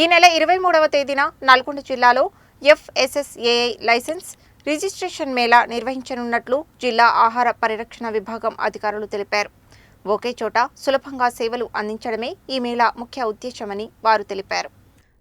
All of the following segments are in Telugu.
ఈ నెల ఇరవై మూడవ తేదీన నల్గొండ జిల్లాలో ఎఫ్ఎస్ఎస్ఏఐ లైసెన్స్ రిజిస్ట్రేషన్ మేళా నిర్వహించనున్నట్లు జిల్లా ఆహార పరిరక్షణ విభాగం అధికారులు తెలిపారు. ఒకే చోట సులభంగా సేవలు అందించడమే ఈ మేళా ముఖ్య ఉద్దేశమని వారు తెలిపారు.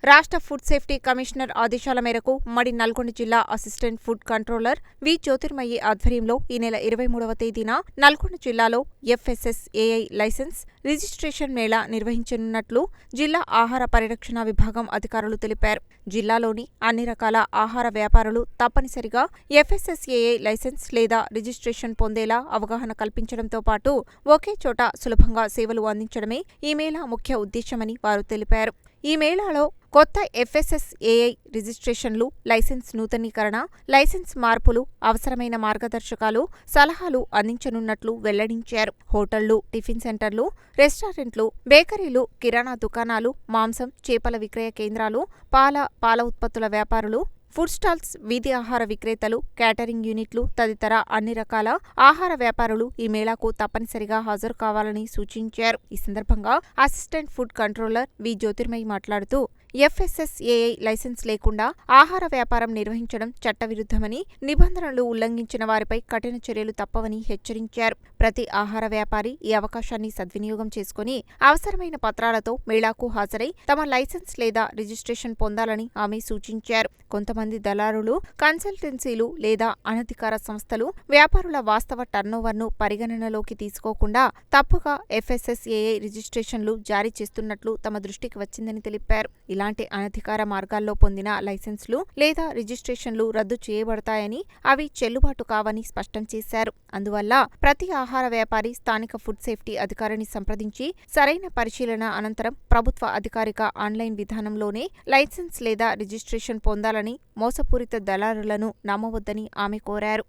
రాష్ట్ర ఫుడ్ సేఫ్టీ కమిషనర్ ఆదేశాల మేరకు ఉమ్మడి నల్గొండ జిల్లా assistant food controller V Jyothirmayi ఆధ్వర్యంలో ఈ నెల ఇరవై మూడవ తేదీన నల్గొండ జిల్లాలో ఎఫ్ఎస్ఎస్ఏఐ లైసెన్స్ రిజిస్ట్రేషన్ మేళా నిర్వహించనున్నట్లు జిల్లా ఆహార పరిరక్షణ విభాగం అధికారులు తెలిపారు. జిల్లాలోని అన్ని రకాల ఆహార వ్యాపారులు తప్పనిసరిగా ఎఫ్ఎస్ఎస్ఏఐ లైసెన్స్ లేదా రిజిస్ట్రేషన్ పొందేలా అవగాహన కల్పించడంతో పాటు ఒకే చోట సులభంగా సేవలు అందించడమే ఈ మేళా ముఖ్య ఉద్దేశమని వారు తెలిపారు. ఈ మేళాలో కొత్త ఎఫ్ఎస్ఎస్ఏఐ రిజిస్ట్రేషన్లు లైసెన్స్ నూతనీకరణ లైసెన్స్ మార్పులు అవసరమైన మార్గదర్శకాలు సలహాలు అందించనున్నట్లు వెల్లడించారు. హోటళ్ళు టిఫిన్ సెంటర్లు రెస్టారెంట్లు బేకరీలు కిరాణా దుకాణాలు మాంసం చేపల విక్రయ కేంద్రాలు పాల పాల ఉత్పత్తుల వ్యాపారులు ఫుడ్ స్టాల్స్ వీధి ఆహార విక్రేతలు క్యాటరింగ్ యూనిట్లు తదితర అన్ని రకాల ఆహార వ్యాపారులు ఈ మేళాకు తప్పనిసరిగా హాజరు కావాలని సూచించారు. ఈ సందర్భంగా assistant food controller V. Jyothirmayi మాట్లాడుతూ ఎఫ్ఎస్ఎస్ఏఐ లైసెన్స్ లేకుండా ఆహార వ్యాపారం నిర్వహించడం చట్టవిరుద్ధమని నిబంధనలు ఉల్లంఘించిన వారిపై కఠిన చర్యలు తప్పవని హెచ్చరించారు. ప్రతి ఆహార వ్యాపారి ఈ అవకాశాన్ని సద్వినియోగం చేసుకుని అవసరమైన పత్రాలతో మేళాకు హాజరై తమ లైసెన్స్ లేదా రిజిస్ట్రేషన్ పొందాలని ఆమె సూచించారు. కొంతమంది దళారులు కన్సల్టెన్సీలు లేదా అనధికార సంస్థలు వ్యాపారుల వాస్తవ టర్నోవర్ను పరిగణనలోకి తీసుకోకుండా తప్పుగా ఎఫ్ఎస్ఎస్ఏఐ రిజిస్ట్రేషన్లు జారీ చేస్తున్నట్లు తమ దృష్టికి వచ్చిందని తెలిపారు. ఇలా ఇలాంటి అనధికార మార్గాల్లో పొందిన లైసెన్సులు లేదా రిజిస్ట్రేషన్లు రద్దు చేయబడతాయని అవి చెల్లుబాటు కావని స్పష్టం చేశారు. అందువల్ల ప్రతి ఆహార వ్యాపారి స్థానిక ఫుడ్ సేఫ్టీ అధికారిని సంప్రదించి సరైన పరిశీలన అనంతరం ప్రభుత్వ అధికారిక ఆన్లైన్ విధానంలోనే లైసెన్స్ లేదా రిజిస్ట్రేషన్ పొందాలని మోసపూరిత దళారులను నమ్మవద్దని ఆమె కోరారు.